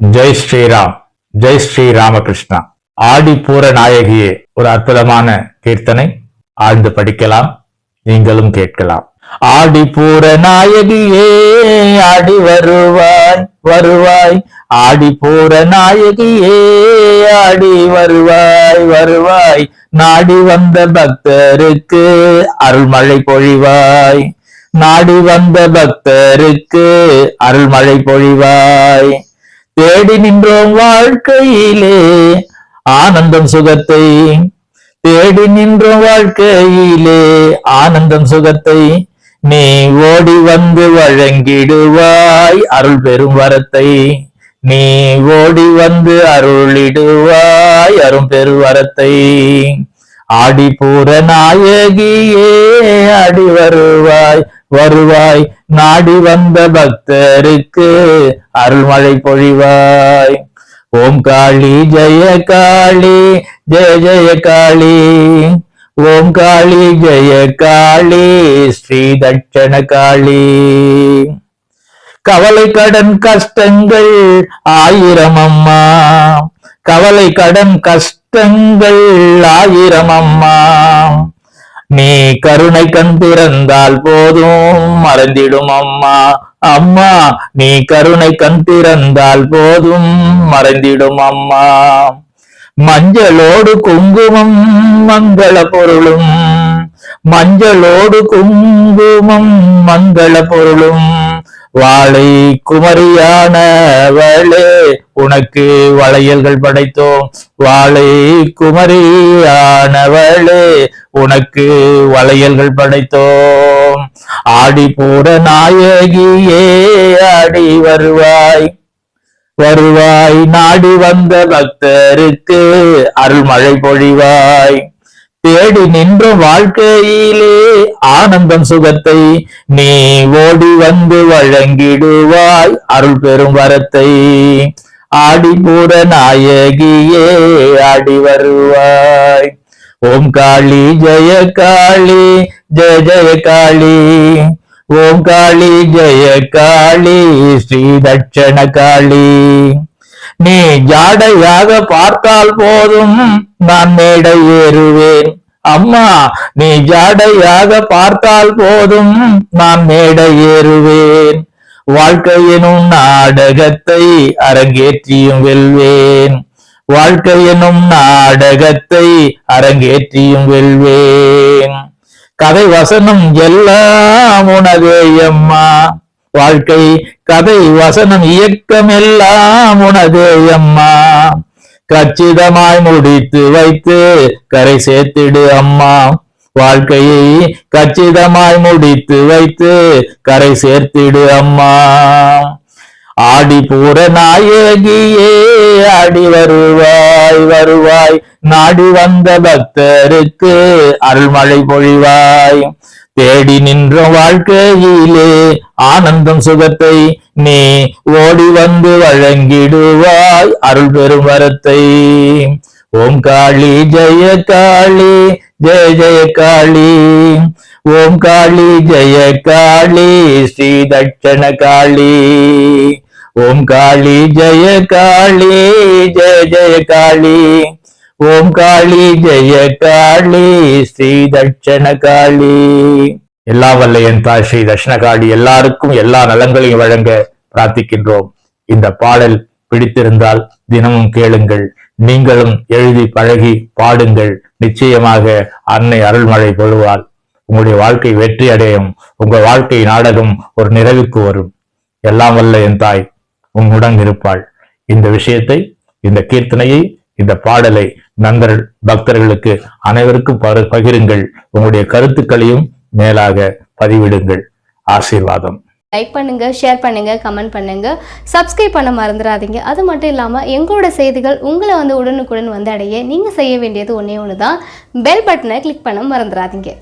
ஜெய் ஸ்ரீராம் ஜெய் ஸ்ரீ ராமகிருஷ்ணா ஆடி பூர நாயகியே ஒரு அற்புதமான கீர்த்தனை. ஆழ்ந்து படிக்கலாம் நீங்களும் கேட்கலாம். ஆடி பூர நாயகியே ஆடி வருவாய் வருவாய். ஆடி பூர நாயகியே ஆடி வருவாய் வருவாய். நாடி வந்த பக்தருக்கு அருள்மழை பொழிவாய். நாடி வந்த பக்தருக்கு அருள்மழை பொழிவாய். தேடி நின்றோம் வாழ்க்கையிலே ஆனந்தம் சுகத்தை. தேடி நின்றோம் வாழ்க்கையிலே ஆனந்தம் சுகத்தை. நீ ஓடி வந்து வழங்கிடுவாய் அருள் பெரும் வரத்தை. நீ ஓடி வந்து அருளிடுவாய் அரும் பெருவரத்தை ஆடி பூர நாயகியே அடி வருவாய். வருவாய். நாடி வந்த பக்தருக்கு அருள்மழை பொழிவாய். ஓம் காளி ஜெய காளி ஜெய ஜெய காளி. ஓம் காளி ஜெய காளி ஸ்ரீ தட்சண காளி. கவலை கடன் கஷ்டங்கள் ஆயிரம் அம்மா. கவலை கடன் கஷ்டங்கள் ஆயிரம் அம்மா. நீ கருணை கண் திறந்தால் போதும் மறந்திடும் அம்மா. அம்மா நீ கருணை கண் திறந்தால் போதும் மறந்திடும் அம்மா. மஞ்சளோடு குங்குமம் மங்கள பொருளும். மஞ்சளோடு குங்குமம் மங்கள பொருளும். வாழை குமரியானவளே உனக்கு வளையல்கள் படைத்தோம். வாழை குமரியானவளே உனக்கு வளையல்கள் படைத்தோம். ஆடிபூர நாயகியே ஆடி வருவாய். வருவாய் நாடி வந்த பக்தருக்கு அருள்மழை பொழிவாய். தேடி நின்ற வாழ்க்கையிலே ஆனந்தம் சுகத்தை நீ ஓடி வந்து வழங்கிடுவாய். அருள் பெரும் வரத்தை ஆடிபூர நாயகியே ஆடி வருவாய். ஓம் காளி ஜெய காளி ஜெய ஜெய காளி. ஓம் காளி ஜெய காளி ஸ்ரீ தட்சண காளி. நீ ஜாடையாக பார்த்தால் போதும் நான் மேடை ஏறுவேன். அம்மா நீ ஜாடையாக பார்த்தால் போதும் நான் மேடை ஏறுவேன். வாழ்க்கையினும் நாடகத்தை அரங்கேற்றியும் வெல்வேன். வாழ்க்கை எனும் நாடகத்தை அரங்கேற்றியும் வெல்வேன். கதை வசனம் எல்லாம் உனதே அம்மா. வாழ்க்கை கதை வசனம் இயக்கம் எல்லாம் உனதே அம்மா. கச்சிதமாய் முடித்து வைத்து கரை சேர்த்திடு அம்மா. வாழ்க்கையை கச்சிதமாய் முடித்து வைத்து கரை சேர்த்திடு அம்மா. ஆடி பூர நாயகியே ஆடி வருவாய் வருவாய். நாடி வந்த பக்தருக்கு அருள்மழை பொழிவாய். தேடி நின்ற வாழ்க்கையிலே ஆனந்தம் சுகத்தை நீ ஓடி வந்து வழங்கிடுவாய். அருள் பெரும் வரத்தை. ஓம் காளி ஜெய காளி ஜெய ஜெய காளி. ஓம் காளி ஜெய காளி ஸ்ரீ தட்சண காளி. ஓம் காளி ஜெய காளி ஜெய ஜெய காளி. ஓம் காளி ஜெய காளி ஸ்ரீ தட்சண காளி. எல்லா வல்ல என் தாய் ஸ்ரீ தட்சணகாளி எல்லாருக்கும் எல்லா நலங்களையும் வழங்க பிரார்த்திக்கின்றோம். இந்த பாடல் பிடித்திருந்தால் தினமும் கேளுங்கள். நீங்களும் எழுதி பழகி பாடுங்கள். நிச்சயமாக அன்னை அருள்மழை பொழுவாள். உங்களுடைய வாழ்க்கை வெற்றி அடையும். உங்கள் வாழ்க்கை நாடகம் ஒரு நிறைவுக்கு வரும். எல்லாம் வல்ல என் தாய் உன்னுடன் இருப்பாள். இந்த விஷயத்தை இந்த கீர்த்தனையை இந்த பாடலை நண்பர்கள் பக்தர்களுக்கு அனைவருக்கும் பகிருங்கள். உங்களுடைய கருத்துக்களையும் மேலாக பதிவிடுங்கள். ஆசீர்வாதம். லைக் பண்ணுங்க ஷேர் பண்ணுங்க கமெண்ட் பண்ணுங்க. சப்ஸ்கிரைப் பண்ண மறந்துடாதீங்க அது மட்டும் இல்லாமல் எங்களோட செய்திகள் உங்களை வந்து உடனுக்குடன் வந்து அடைய நீங்கள் செய்ய வேண்டியது ஒன்றே ஒன்று தான் பெல் பட்டனை கிளிக் பண்ண மறந்துடாதீங்க